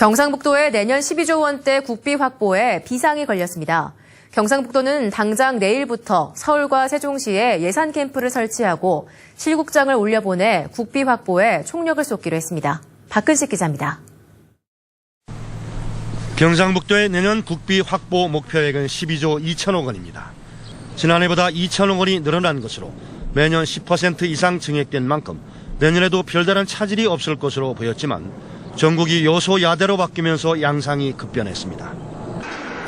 경상북도의 내년 12조 원대 국비 확보에 비상이 걸렸습니다. 경상북도는 당장 내일부터 서울과 세종시에 예산 캠프를 설치하고 실국장을 올려보내 국비 확보에 총력을 쏟기로 했습니다. 박근식 기자입니다. 경상북도의 내년 국비 확보 목표액은 12조 2천억 원입니다. 지난해보다 2천억 원이 늘어난 것으로 매년 10% 이상 증액된 만큼 내년에도 별다른 차질이 없을 것으로 보였지만 전국이 여소야대로 바뀌면서 양상이 급변했습니다.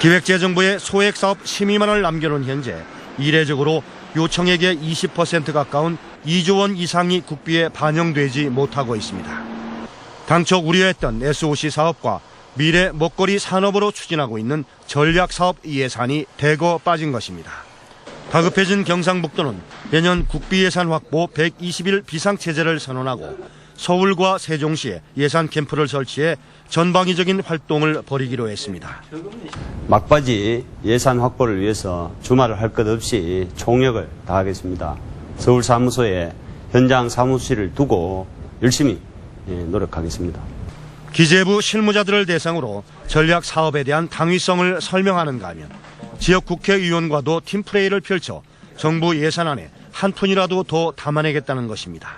기획재정부의 소액 사업 심의만을 남겨놓은 현재 이례적으로 요청액의 20% 가까운 2조 원 이상이 국비에 반영되지 못하고 있습니다. 당초 우려했던 SOC 사업과 미래 먹거리 산업으로 추진하고 있는 전략 사업 예산이 대거 빠진 것입니다. 다급해진 경상북도는 내년 국비 예산 확보 120일 비상체제를 선언하고 서울과 세종시에 예산 캠프를 설치해 전방위적인 활동을 벌이기로 했습니다. 막바지 예산 확보를 위해서 주말을 할 것 없이 총력을 다하겠습니다. 서울 사무소에 현장 사무실을 두고 열심히 예, 노력하겠습니다. 기재부 실무자들을 대상으로 전략 사업에 대한 당위성을 설명하는가 하면 지역 국회의원과도 팀플레이를 펼쳐 정부 예산안에 한 푼이라도 더 담아내겠다는 것입니다.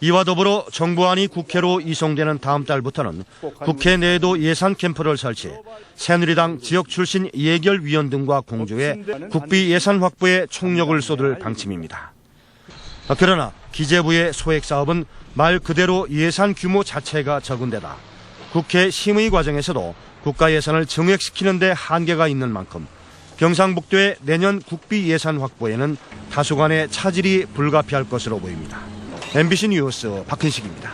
이와 더불어 정부안이 국회로 이송되는 다음 달부터는 국회 내에도 예산 캠프를 설치해 새누리당 지역 출신 예결위원 등과 공조해 국비 예산 확보에 총력을 쏟을 방침입니다. 그러나 기재부의 소액 사업은 말 그대로 예산 규모 자체가 적은 데다 국회 심의 과정에서도 국가 예산을 증액시키는 데 한계가 있는 만큼 경상북도의 내년 국비 예산 확보에는 다소간의 차질이 불가피할 것으로 보입니다. MBC 뉴스 박근식입니다.